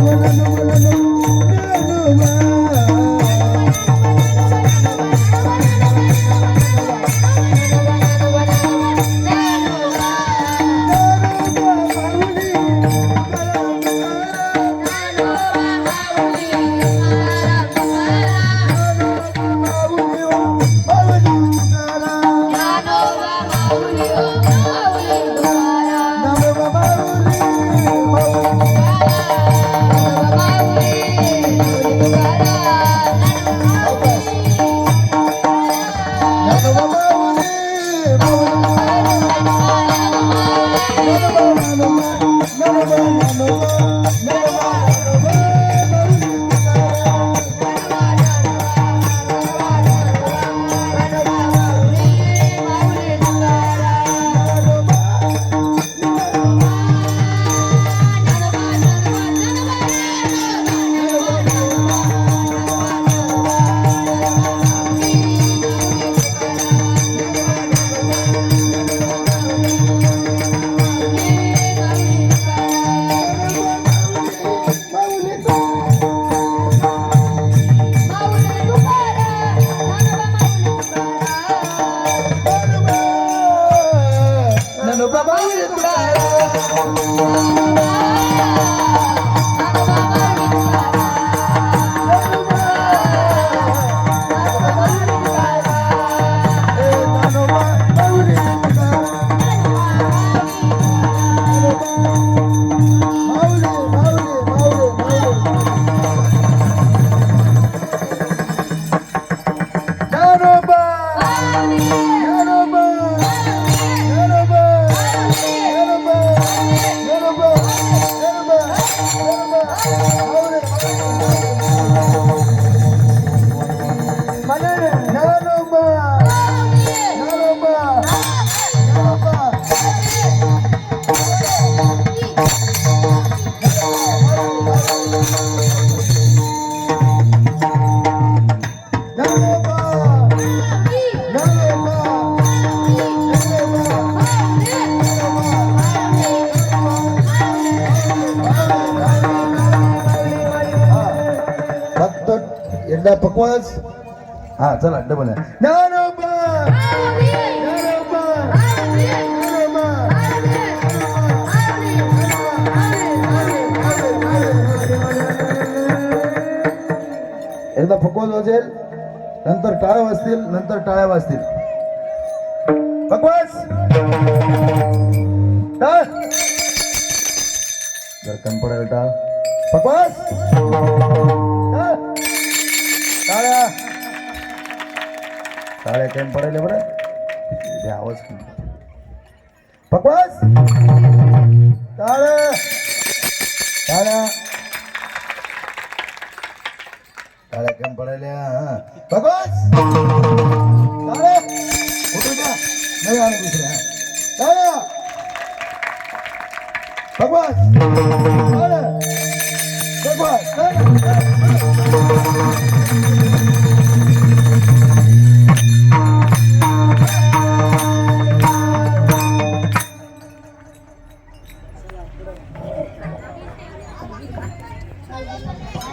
no, no, no, no. फक्त एकदा पकवास हा चला डबल आहे. एकदा फकवास वाजेल नंतर टाळ्या वाजतील नंतर टाळ्या वाजतील. फकवास जर कमी पडायला टाळ. बकवास! टाळ्या! टाळ्या कॅम्प पडायला बरं? ते आवाज बकवास! फकवास टाळ्या! टाळ्या! टाळ्या कमी पडायल्या हा. फकवास